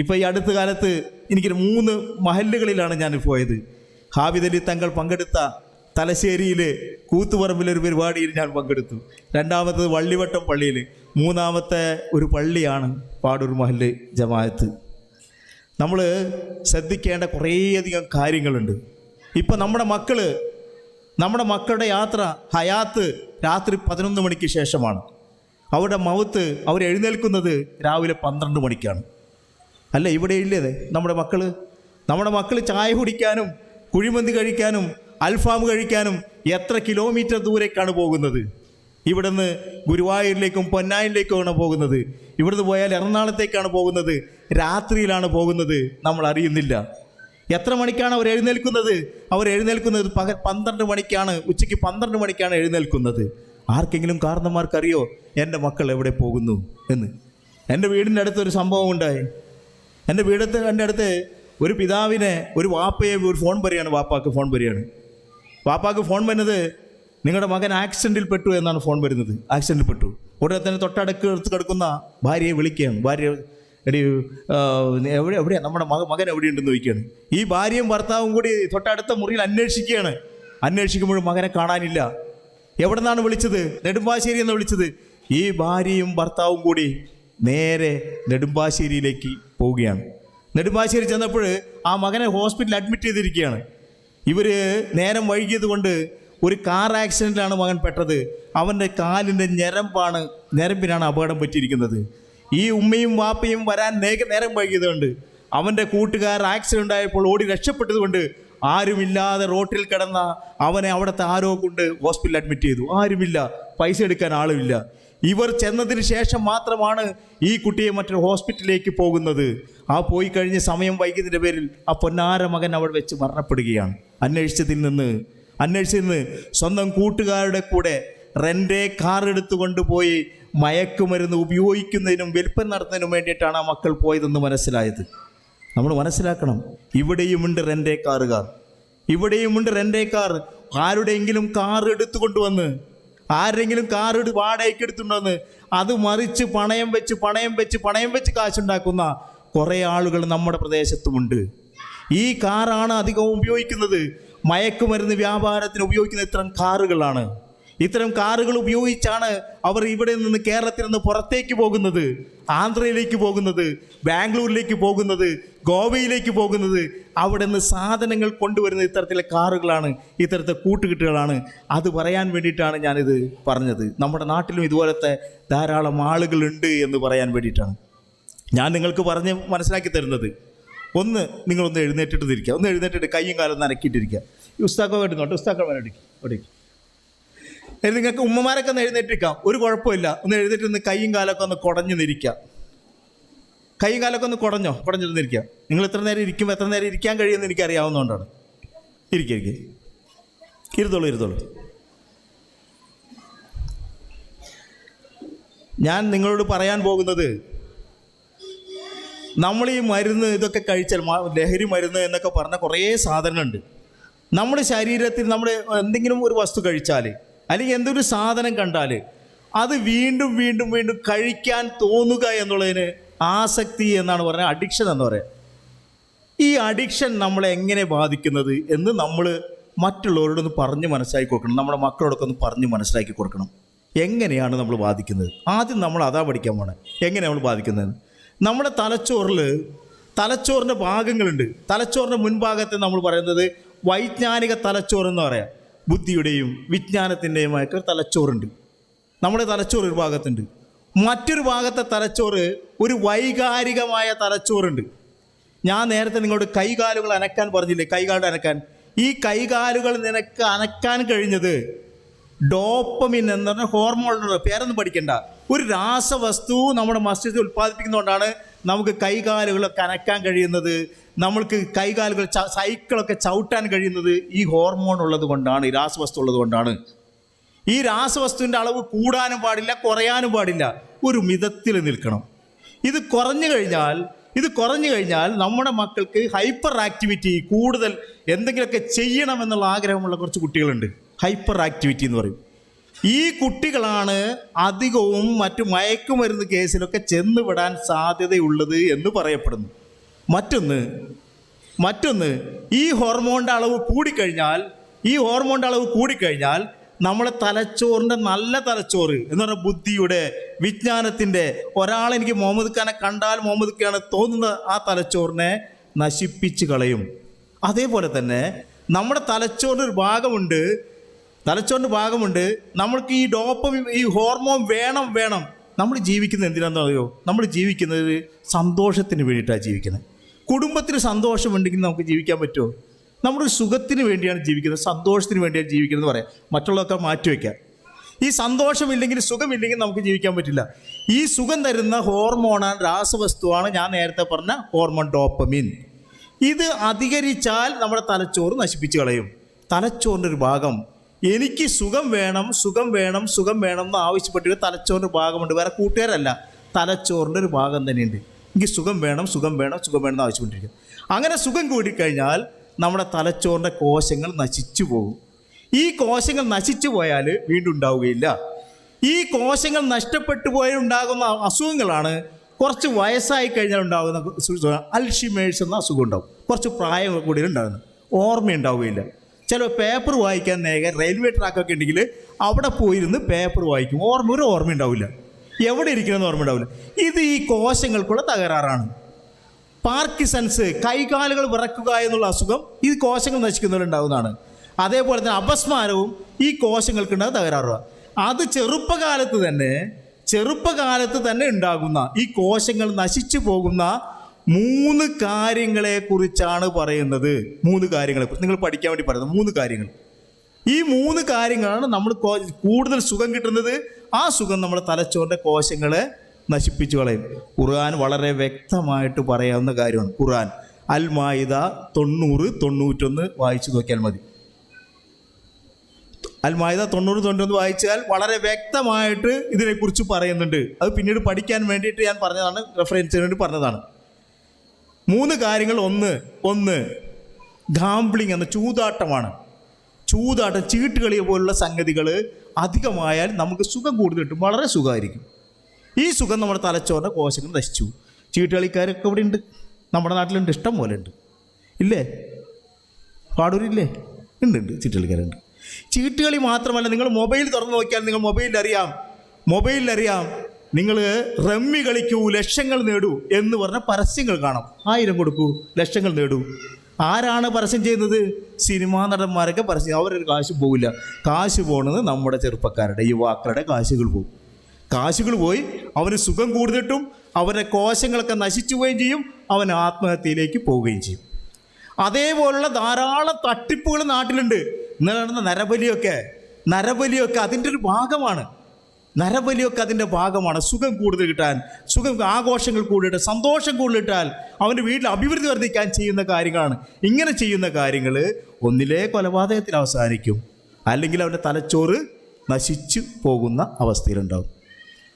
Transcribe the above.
ഇപ്പം ഈ അടുത്ത കാലത്ത് എനിക്ക് മൂന്ന് മഹല്ലുകളിലാണ് ഞാൻ പോയത്. ഹാബിദലി തങ്ങൾ പങ്കെടുത്ത തലശ്ശേരിയിലെ കൂത്തുപറമ്പിലൊരു പരിപാടിയിൽ ഞാൻ പങ്കെടുത്തു. രണ്ടാമത്തത് വള്ളിവട്ടം പള്ളിയിൽ മൂന്നാമത്തെ ഒരു പള്ളിയാണ് പാടൂർ മഹല്ല് ജമാഅത്ത്. നമ്മൾ ശ്രദ്ധിക്കേണ്ട കുറേയധികം കാര്യങ്ങളുണ്ട്. ഇപ്പം നമ്മുടെ മക്കൾ നമ്മുടെ മക്കളുടെ യാത്ര ഹയാത്ത് രാത്രി പതിനൊന്ന് മണിക്ക് ശേഷമാണ്. അവരുടെ മൗത്ത് അവർ എഴുന്നേൽക്കുന്നത് രാവിലെ പന്ത്രണ്ട് മണിക്കാണ്. അല്ല? ഇവിടെ ഇല്ലേ നമ്മുടെ മക്കൾ നമ്മുടെ മക്കൾ ചായ കുടിക്കാനും കുഴിമന്തി കഴിക്കാനും അൽഫാം കഴിക്കാനും എത്ര കിലോമീറ്റർ ദൂരേക്കാണ് പോകുന്നത്? ഇവിടുന്ന് ഗുരുവായൂരിലേക്കും പൊന്നായിലേക്കുമാണ് പോകുന്നത്. ഇവിടുന്ന് പോയാൽ എറണാകുളത്തേക്കാണ് പോകുന്നത്. രാത്രിയിലാണ് പോകുന്നത്. നമ്മൾ അറിയുന്നില്ല. എത്ര മണിക്കാണ് അവർ എഴുന്നേൽക്കുന്നത്? അവർ എഴുന്നേൽക്കുന്നത് പകൽ പന്ത്രണ്ട് മണിക്കാണ്. ഉച്ചയ്ക്ക് പന്ത്രണ്ട് മണിക്കാണ് എഴുന്നേൽക്കുന്നത്. ആർക്കെങ്കിലും കാരണന്മാർക്കറിയോ? എന്റെ മക്കൾ എവിടെ പോകുന്നു എന്ന്. എന്റെ വീടിന്റെ അടുത്തൊരു സംഭവം ഉണ്ടായി. എന്റെ വീടത്ത് എന്റെ അടുത്ത് ഒരു പിതാവിനെ ഒരു വാപ്പയെ ഒരു ഫോൺ പറയാണ് വാപ്പാക്ക് ഫോൺ പറയാണ് വാപ്പാക്ക് ഫോൺ വരുന്നത് നിങ്ങളുടെ മകൻ ആക്സിഡന്റിൽ പെട്ടു എന്നാണ് ഫോൺ വരുന്നത്. ആക്സിഡന്റിൽ പെട്ടു. ഉടനെ തന്നെ തൊട്ടടക്ക് എടുത്ത് കിടക്കുന്ന ഭാര്യയെ വിളിക്കുകയാണ്. ഭാര്യ എടി എവിടെ എവിടെയാണ് നമ്മുടെ മക മകൻ എവിടെയുണ്ടെന്ന് ചോദിക്കുകയാണ്. ഈ ഭാര്യയും ഭർത്താവും കൂടി തൊട്ടടുത്ത മുറിയിൽ അന്വേഷിക്കുകയാണ്. അന്വേഷിക്കുമ്പോഴും മകനെ കാണാനില്ല. എവിടെ നിന്നാണ് വിളിച്ചത്? നെടുമ്പാശ്ശേരി എന്ന് വിളിച്ചത്. ഈ ഭാര്യയും ഭർത്താവും കൂടി നേരെ നെടുമ്പാശ്ശേരിയിലേക്ക് പോവുകയാണ്. നെടുമ്പാശ്ശേരി ചെന്നപ്പോൾ ആ മകനെ ഹോസ്പിറ്റലിൽ അഡ്മിറ്റ് ചെയ്തിരിക്കുകയാണ്. ഇവർ നേരം വൈകിയത് കൊണ്ട് ഒരു കാർ ആക്സിഡന്റിലാണ് മകൻ പെട്ടത്. അവന്റെ കാലിന്റെ ഞരമ്പാണ് ഞരമ്പിനാണ് അപകടം പറ്റിയിരിക്കുന്നത്. ഈ ഉമ്മയും വാപ്പയും വരാൻ നേക നേരം വൈകിയതുകൊണ്ട് അവന്റെ കൂട്ടുകാർ ആക്സിഡന്റ് ആയപ്പോൾ ഓടി രക്ഷപ്പെട്ടതുകൊണ്ട് ആരുമില്ലാതെ റോട്ടിൽ കിടന്ന അവനെ അവിടുത്തെ ആരോ കൊണ്ട് ഹോസ്പിറ്റലിൽ അഡ്മിറ്റ് ചെയ്തു. ആരുമില്ല പൈസ എടുക്കാൻ ആളുമില്ല. ഇവർ ചെന്നതിന് ശേഷം മാത്രമാണ് ഈ കുട്ടിയെ മറ്റൊരു ഹോസ്പിറ്റലിലേക്ക് പോകുന്നത്. ആ പോയി കഴിഞ്ഞ സമയം വൈകിയതിന്റെ പേരിൽ ആ പൊന്നാര മകൻ അവിടെ വെച്ച് മരണപ്പെടുകയാണ്. അന്വേഷിച്ചതിൽ നിന്ന് അന്വേഷിച്ചതിൽ നിന്ന് സ്വന്തം കൂട്ടുകാരുടെ കൂടെ റെന്റെ കാർ എടുത്തു കൊണ്ടുപോയി മയക്കുമരുന്ന് ഉപയോഗിക്കുന്നതിനും വിൽപ്പന നടത്തുന്നതിനും വേണ്ടിയിട്ടാണ് ആ മക്കൾ പോയതെന്ന് മനസ്സിലായത്. നമ്മൾ മനസ്സിലാക്കണം ഇവിടെയുമുണ്ട് റെന്റെ കാറുകാർ. ഇവിടെയുമുണ്ട് റെന്റെ കാർ. ആരുടെയെങ്കിലും കാർ എടുത്തു കൊണ്ടുവന്ന് ആരെങ്കിലും കാർ വാടകയ്ക്ക് എടുത്തുകൊണ്ടുവന്ന് അത് മറിച്ച് പണയം വെച്ച് പണയം വെച്ച് പണയം വെച്ച് കാശുണ്ടാക്കുന്ന കുറേ ആളുകൾ നമ്മുടെ പ്രദേശത്തുമുണ്ട്. ഈ കാറാണ് അധികവും ഉപയോഗിക്കുന്നത്. മയക്കുമരുന്ന് വ്യാപാരത്തിന് ഉപയോഗിക്കുന്ന ഇത്തരം കാറുകളാണ്. ഇത്തരം കാറുകൾ ഉപയോഗിച്ചാണ് അവർ ഇവിടെ നിന്ന് കേരളത്തിൽ നിന്ന് പുറത്തേക്ക് പോകുന്നത് ആന്ധ്രയിലേക്ക് പോകുന്നത് ബാംഗ്ലൂരിലേക്ക് പോകുന്നത് ഗോവയിലേക്ക് പോകുന്നത് അവിടെ നിന്ന് സാധനങ്ങൾ കൊണ്ടുവരുന്ന ഇത്തരത്തിലെ കാറുകളാണ് ഇത്തരത്തെ കൂട്ടുകെട്ടുകളാണ്. അത് പറയാൻ വേണ്ടിയിട്ടാണ് ഞാനിത് പറഞ്ഞത്. നമ്മുടെ നാട്ടിലും ഇതുപോലത്തെ ധാരാളം ആളുകളുണ്ട് എന്ന് പറയാൻ വേണ്ടിയിട്ടാണ്. ഞാൻ നിങ്ങൾക്ക് പറഞ്ഞ് മനസ്സിലാക്കി തരുന്നത്. ഒന്ന് നിങ്ങളൊന്ന് എഴുന്നേറ്റിട്ട് തിരിക്കുക ഒന്ന് എഴുന്നേറ്റിട്ട് കൈയും കാലം നനക്കിയിട്ടിരിക്കുക. ഈ ഉസ്താക്ക വരുന്നുണ്ട് ഉസ്താക്ക വേണ്ടിക്ക് ഓടിക്കും ഇനി നിങ്ങൾക്ക് ഉമ്മമാരൊക്കെ ഒന്ന് എഴുന്നേറ്റിരിക്കാം. ഒരു കുഴപ്പമില്ല. ഒന്ന് എഴുന്നേറ്റ് ഒന്ന് കൈയും കാലൊക്കെ ഒന്ന് കുടഞ്ഞു നിരിക്കാം. കൈയും കാലൊക്കെ ഒന്ന് കുടഞ്ഞോ? കുടഞ്ഞിരുന്നിരിക്കുക. നിങ്ങൾ എത്ര നേരം ഇരിക്കും എത്ര നേരം ഇരിക്കാൻ കഴിയുമെന്ന് എനിക്ക് അറിയാവുന്നതുകൊണ്ടാണ് ഇരിക്കുക ഇരിക്കുക ഇരുത്തോളൂ ഇരുത്തോളൂ ഞാൻ നിങ്ങളോട് പറയാൻ പോകുന്നത് നമ്മൾ ഈ മരുന്ന് ഇതൊക്കെ കഴിച്ചാൽ ലഹരി മരുന്ന് എന്നൊക്കെ പറഞ്ഞ കുറേ സാധനങ്ങളുണ്ട്. നമ്മുടെ ശരീരത്തിൽ നമ്മൾ എന്തെങ്കിലും ഒരു വസ്തു കഴിച്ചാൽ അല്ലെങ്കിൽ എന്തൊരു സാധനം കണ്ടാൽ അത് വീണ്ടും വീണ്ടും വീണ്ടും കഴിക്കാൻ തോന്നുക എന്നുള്ളതിന് ആസക്തി എന്നാണ് പറയുന്നത് അഡിക്ഷൻ എന്ന് പറയാം. ഈ അഡിക്ഷൻ നമ്മളെ എങ്ങനെ ബാധിക്കുന്നത് എന്ന് നമ്മൾ മറ്റുള്ളവരോടൊന്ന് പറഞ്ഞ് മനസ്സിലാക്കി കൊടുക്കണം. നമ്മുടെ മക്കളോടൊക്കെ ഒന്ന് പറഞ്ഞ് മനസ്സിലാക്കി കൊടുക്കണം. എങ്ങനെയാണ് നമ്മൾ ബാധിക്കുന്നത്? ആദ്യം നമ്മൾ അതാ പഠിക്കാൻ പോണേ. എങ്ങനെയാണ് നമ്മൾ ബാധിക്കുന്നത്? നമ്മുടെ തലച്ചോറിൽ തലച്ചോറിന്റെ ഭാഗങ്ങളുണ്ട്. തലച്ചോറിന്റെ മുൻഭാഗത്തെ നമ്മൾ പറയുന്നത് വൈജ്ഞാനിക തലച്ചോറെന്ന് പറയാം. ബുദ്ധിയുടെയും വിജ്ഞാനത്തിന്റെയുമായിട്ട് തലച്ചോറുണ്ട്. നമ്മുടെ തലച്ചോറ് ഒരു ഭാഗത്തുണ്ട്. മറ്റൊരു ഭാഗത്തെ തലച്ചോറ് ഒരു വൈകാരികമായ തലച്ചോറുണ്ട്. ഞാൻ നേരത്തെ നിങ്ങളോട് കൈകാലുകൾ അനക്കാൻ പറഞ്ഞില്ലേ? കൈകാലുകൾ അനക്കാൻ. ഈ കൈകാലുകൾ നിനക്ക് അനക്കാൻ കഴിഞ്ഞത് ഡോപ്പമിൻ എന്ന് പറഞ്ഞ ഹോർമോൺ പേരൊന്നും പഠിക്കണ്ട. ഒരു രാസവസ്തു നമ്മുടെ മസ്തിഷ്കത്തിൽ ഉൽപ്പാദിപ്പിക്കുന്നതുകൊണ്ടാണ് നമുക്ക് കൈകാലുകളൊക്കെ അനക്കാൻ കഴിയുന്നത്. നമ്മൾക്ക് കൈകാലുകൾ സൈക്കിളൊക്കെ ചവിട്ടാൻ കഴിയുന്നത് ഈ ഹോർമോൺ ഉള്ളത് കൊണ്ടാണ് ഈ രാസവസ്തു ഉള്ളത് കൊണ്ടാണ്. ഈ രാസവസ്തുവിന്റെ അളവ് കൂടാനും പാടില്ല കുറയാനും പാടില്ല. ഒരു മിതത്തിൽ നിൽക്കണം. ഇത് കുറഞ്ഞു കഴിഞ്ഞാൽ ഇത് കുറഞ്ഞു കഴിഞ്ഞാൽ നമ്മുടെ മക്കൾക്ക് ഹൈപ്പർ ആക്ടിവിറ്റി കൂടുതൽ എന്തെങ്കിലുമൊക്കെ ചെയ്യണമെന്നുള്ള ആഗ്രഹമുള്ള കുറച്ച് കുട്ടികളുണ്ട്. ഹൈപ്പർ ആക്ടിവിറ്റി എന്ന് പറയും. ഈ കുട്ടികളാണ് അധികവും മറ്റു മയക്കുമരുന്ന് കേസിലൊക്കെ ചെന്നുവിടാൻ സാധ്യതയുള്ളത് എന്ന് പറയപ്പെടുന്നു. മറ്റൊന്ന് മറ്റൊന്ന് ഈ ഹോർമോണിന്റെ അളവ് കൂടിക്കഴിഞ്ഞാൽ ഈ ഹോർമോണിന്റെ അളവ് കൂടിക്കഴിഞ്ഞാൽ നമ്മളെ തലച്ചോറിന്റെ നല്ല തലച്ചോറ് എന്ന് പറഞ്ഞാൽ ബുദ്ധിയുടെ വിജ്ഞാനത്തിന്റെ ഒരാളെനിക്ക് മുഹമ്മദ് ഖാനെ കണ്ടാൽ മുഹമ്മദ് ഖാനെ തോന്നുന്ന ആ തലച്ചോറിനെ നശിപ്പിച്ച് കളയും. അതേപോലെ തന്നെ നമ്മുടെ തലച്ചോറിന് ഒരു ഭാഗമുണ്ട്. തലച്ചോറിന്റെ ഭാഗമുണ്ട്. നമ്മൾക്ക് ഈ ഡോപ്പം ഈ ഹോർമോൺ വേണം വേണം. നമ്മൾ ജീവിക്കുന്നത് എന്തിനാണെന്ന് അറിയോ? നമ്മൾ ജീവിക്കുന്നത് സന്തോഷത്തിന് വേണ്ടിയിട്ടാണ് ജീവിക്കുന്നത്. കുടുംബത്തിന് സന്തോഷമുണ്ടെങ്കിൽ നമുക്ക് ജീവിക്കാൻ പറ്റുമോ? നമ്മുടെ ഒരു സുഖത്തിന് വേണ്ടിയാണ് ജീവിക്കുന്നത് സന്തോഷത്തിന് വേണ്ടിയാണ് ജീവിക്കുന്നത് എന്ന് പറയാം. മറ്റുള്ളതൊക്കെ മാറ്റിവെക്കാം ഈ സന്തോഷമില്ലെങ്കിൽ സുഖമില്ലെങ്കിൽ നമുക്ക് ജീവിക്കാൻ പറ്റില്ല. ഈ സുഖം തരുന്ന ഹോർമോണാണ് രാസവസ്തുവാണ് ഞാൻ നേരത്തെ പറഞ്ഞ ഹോർമോൺ ഡോപ്പമിൻ ഇത് അധികരിച്ചാൽ നമ്മുടെ തലച്ചോറ് നശിപ്പിച്ച് കളയും. തലച്ചോറിന്റെ ഒരു ഭാഗം. എനിക്ക് സുഖം വേണം സുഖം വേണം സുഖം വേണം എന്ന് ആവശ്യപ്പെട്ട് തലച്ചോറിന്റെ ഭാഗമുണ്ട്. വേറെ കൂട്ടുകാരല്ല. തലച്ചോറിന്റെ ഒരു ഭാഗം തന്നെയുണ്ട്. എനിക്ക് സുഖം വേണം സുഖം വേണം സുഖം വേണം എന്ന് ആവശ്യപ്പെട്ടിരിക്കും അങ്ങനെ സുഖം കൂടിക്കഴിഞ്ഞാൽ നമ്മുടെ തലച്ചോറിന്റെ കോശങ്ങൾ നശിച്ചു പോകും. ഈ കോശങ്ങൾ നശിച്ചു പോയാൽ വീണ്ടും ഉണ്ടാവുകയില്ല. ഈ കോശങ്ങൾ നഷ്ടപ്പെട്ടു പോയുണ്ടാകുന്ന അസുഖങ്ങളാണ് കുറച്ച് വയസ്സായി കഴിഞ്ഞാൽ ഉണ്ടാകുന്ന അൽഷിമേഴ്സ് എന്ന അസുഖം ഉണ്ടാവും. കുറച്ച് പ്രായം കൂടി ഉണ്ടാകുന്നത്. ഓർമ്മ ഉണ്ടാവുകയില്ല. ചില പേപ്പർ വായിക്കാൻ നേരെ റെയിൽവേ ട്രാക്കൊക്കെ ഉണ്ടെങ്കിൽ അവിടെ പോയിരുന്ന് പേപ്പർ വായിക്കും. ഓർമ്മ ഒരു ഓർമ്മ ഉണ്ടാവില്ല. എവിടെ ഇരിക്കണമെന്ന് ഓർമ്മ ഉണ്ടാവില്ല. ഇത് ഈ കോശങ്ങൾക്കുള്ള തകരാറാണ്. പാർക്കിസൺസ് കൈകാലുകൾ വിറക്കുക എന്നുള്ള അസുഖം ഈ കോശങ്ങൾ നശിക്കുന്നവരുണ്ടാകുന്നതാണ് അതേപോലെ തന്നെ അപസ്മാരവും ഈ കോശങ്ങൾക്കുണ്ടാകുന്ന തകരാറുക അത് ചെറുപ്പകാലത്ത് തന്നെ ചെറുപ്പകാലത്ത് തന്നെ ഉണ്ടാകുന്ന ഈ കോശങ്ങൾ നശിച്ചു പോകുന്ന മൂന്ന് കാര്യങ്ങളെ കുറിച്ചാണ് പറയുന്നത്. മൂന്ന് കാര്യങ്ങളെ കുറിച്ച് നിങ്ങൾ പഠിക്കാൻ വേണ്ടി പറയുന്നത് മൂന്ന് കാര്യങ്ങൾ. ഈ മൂന്ന് കാര്യങ്ങളാണ് നമ്മൾ കൂടുതൽ സുഖം കിട്ടുന്നത്. ആ സുഖം നമ്മുടെ തലച്ചോറിന്റെ കോശങ്ങളെ നശിപ്പിച്ചു കളയും. ഖുർആൻ വളരെ വ്യക്തമായിട്ട് പറയാവുന്ന കാര്യമാണ്. ഖുർആൻ അൽ മായിദ തൊണ്ണൂറ് തൊണ്ണൂറ്റൊന്ന് വായിച്ചു നോക്കിയാൽ മതി. അൽ മായിദ തൊണ്ണൂറ് തൊണ്ണൂറ്റൊന്ന് വായിച്ചാൽ വളരെ വ്യക്തമായിട്ട് ഇതിനെക്കുറിച്ച് പറയുന്നുണ്ട്. അത് പിന്നീട് പഠിക്കാൻ വേണ്ടിയിട്ട് ഞാൻ പറഞ്ഞതാണ് റെഫറൻസിന് വേണ്ടി പറഞ്ഞതാണ്. മൂന്ന് കാര്യങ്ങൾ ഒന്ന് ഒന്ന് ഗാംബ്ലിംഗ് എന്ന ചൂതാട്ടമാണ്. ചൂതാട്ടം ചീട്ടുകളി പോലുള്ള സംഗതികൾ അധികമായാൽ നമുക്ക് സുഖം കൂടുതൽ കിട്ടും വളരെ സുഖമായിരിക്കും. ഈ സുഖം നമ്മുടെ തലച്ചോറിന്റെ കോശങ്ങൾ നശിച്ചു. ചീട്ടുകളിക്കാരൊക്കെ ഇവിടെ ഉണ്ട് നമ്മുടെ നാട്ടിലുണ്ട്. ഇഷ്ടം പോലെ ഉണ്ട്. ഇല്ലേ? പാടൂരില്ലേ? ഉണ്ട് ഉണ്ട്. ചീട്ടുകളിക്കാരുണ്ട്. ചീട്ടുകളി മാത്രമല്ല നിങ്ങൾ മൊബൈൽ തുറന്നു നോക്കിയാൽ നിങ്ങൾ മൊബൈലിൽ അറിയാം മൊബൈലിൽ അറിയാം നിങ്ങൾ റമ്മി കളിക്കൂ ലക്ഷങ്ങൾ നേടൂ എന്ന് പറഞ്ഞ പരസ്യങ്ങൾ കാണാം. ആയിരം കൊടുക്കൂ ലക്ഷങ്ങൾ നേടൂ. ആരാണ് പരസ്യം ചെയ്യുന്നത്? സിനിമാ നടന്മാരൊക്കെ പരസ്യം. അവരൊരു കാശ് പോവില്ല. കാശ് പോണത് നമ്മുടെ ചെറുപ്പക്കാരുടെ യുവാക്കളുടെ കാശുകൾ പോകും കാശുകൾ പോയി അവന് സുഖം കൂടുതട്ടും അവന്റെ കോശങ്ങളൊക്കെ നശിച്ചു പോവുകയും ചെയ്യും അവൻ ആത്മഹത്യയിലേക്ക് പോവുകയും ചെയ്യും. അതേപോലുള്ള ധാരാളം തട്ടിപ്പുകൾ നാട്ടിലുണ്ട്. ഇന്നലെ നടന്ന നരബലിയൊക്കെ നരബലിയൊക്കെ അതിന്റെ ഒരു ഭാഗമാണ്. നരബലിയൊക്കെ അതിന്റെ ഭാഗമാണ്. സുഖം കൂടുതൽ കിട്ടാൻ സുഖം ആഘോഷങ്ങൾ കൂടിയിട്ട് സന്തോഷം കൂടുതലിട്ടാൽ അവന്റെ വീട്ടിൽ അഭിവൃദ്ധി വർദ്ധിക്കാൻ ചെയ്യുന്ന കാര്യങ്ങളാണ്. ഇങ്ങനെ ചെയ്യുന്ന കാര്യങ്ങൾ ഒന്നിലേ കൊലപാതകത്തിൽ അവസാനിക്കും. അല്ലെങ്കിൽ അവന്റെ തലച്ചോറ് നശിച്ചു പോകുന്ന അവസ്ഥയിലുണ്ടാവും.